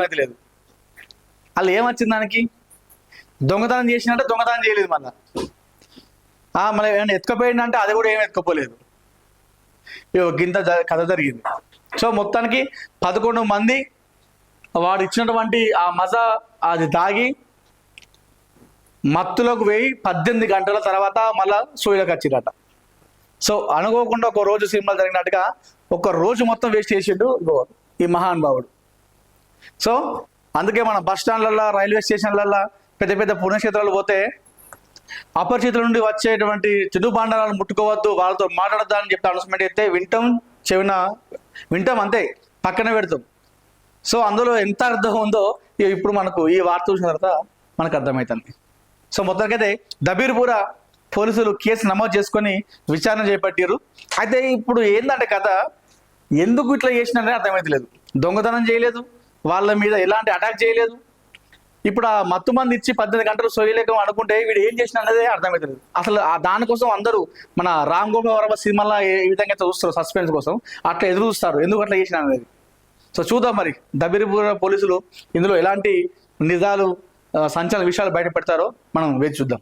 అర్థమైతే లేదు. వాళ్ళు ఏమొచ్చింది దానికి? దొంగతనం చేసినట్టే దొంగతనం చేయలేదు మళ్ళా. మళ్ళీ ఏమైనా ఎత్తుకపోయిందంటే అది కూడా ఏమి ఎత్తుకపోలేదు. గింత కథ జరిగింది. సో మొత్తానికి పదకొండు మంది వాడు ఇచ్చినటువంటి ఆ మజా అది తాగి మత్తులోకి పోయి పద్దెనిమిది గంటల తర్వాత మళ్ళా సూర్యులకు వచ్చిరట సో అనుకోకుండా ఒక రోజు సినిమా జరిగినట్టుగా ఒక రోజు మొత్తం వేస్ట్ చేసిండు ఈ మహానుభావుడు. సో అందుకే మన బస్ స్టాండ్లల్లో రైల్వే స్టేషన్లల్లో పెద్ద పెద్ద పుణ్యక్షేత్రాలు పోతే అపరిచితుల నుండి వచ్చేటువంటి చెడు బాండాలను ముట్టుకోవద్దు వాళ్ళతో మాట్లాడద్దు అని చెప్పి అనౌన్స్మెంట్ అయితే వింటాం చెవిన వింటాం అంతే పక్కన పెడతాం. సో అందులో ఎంత అర్థం ఉందో ఇప్పుడు మనకు ఈ వార్త చూసిన తర్వాత మనకు అర్థమవుతుంది సో మొత్తానికైతే దబీర్పుర పోలీసులు కేసు నమోదు చేసుకొని విచారణ చేపట్టారు అయితే ఇప్పుడు ఏంటంటే కథ ఎందుకు ఇట్లా చేసినారని అర్థమైతలేదు. దొంగతనం చేయలేదు. వాళ్ళ మీద ఎలాంటి అటాక్ చేయలేదు. ఇప్పుడు ఆ మత్తు మంది ఇచ్చి పద్దెనిమిది గంటలు సోయలేకం అనుకుంటే వీడు ఏం చేసిన అనేది అర్థమవుతుంది అసలు ఆ దానికోసం అందరూ మన రామ్ గోపాల్ వర్మ సినిమాలో ఏ విధంగా అయితే చూస్తారు సస్పెన్స్ కోసం అట్లా ఎదురు చూస్తారు. ఎందుకు అట్లా చేసిన అనేది? సో చూద్దాం మరి. దబిరిపూర పోలీసులు ఇందులో ఎలాంటి నిజాలు సంచలన విషయాలు బయట పెడతారో మనం వేచి చూద్దాం.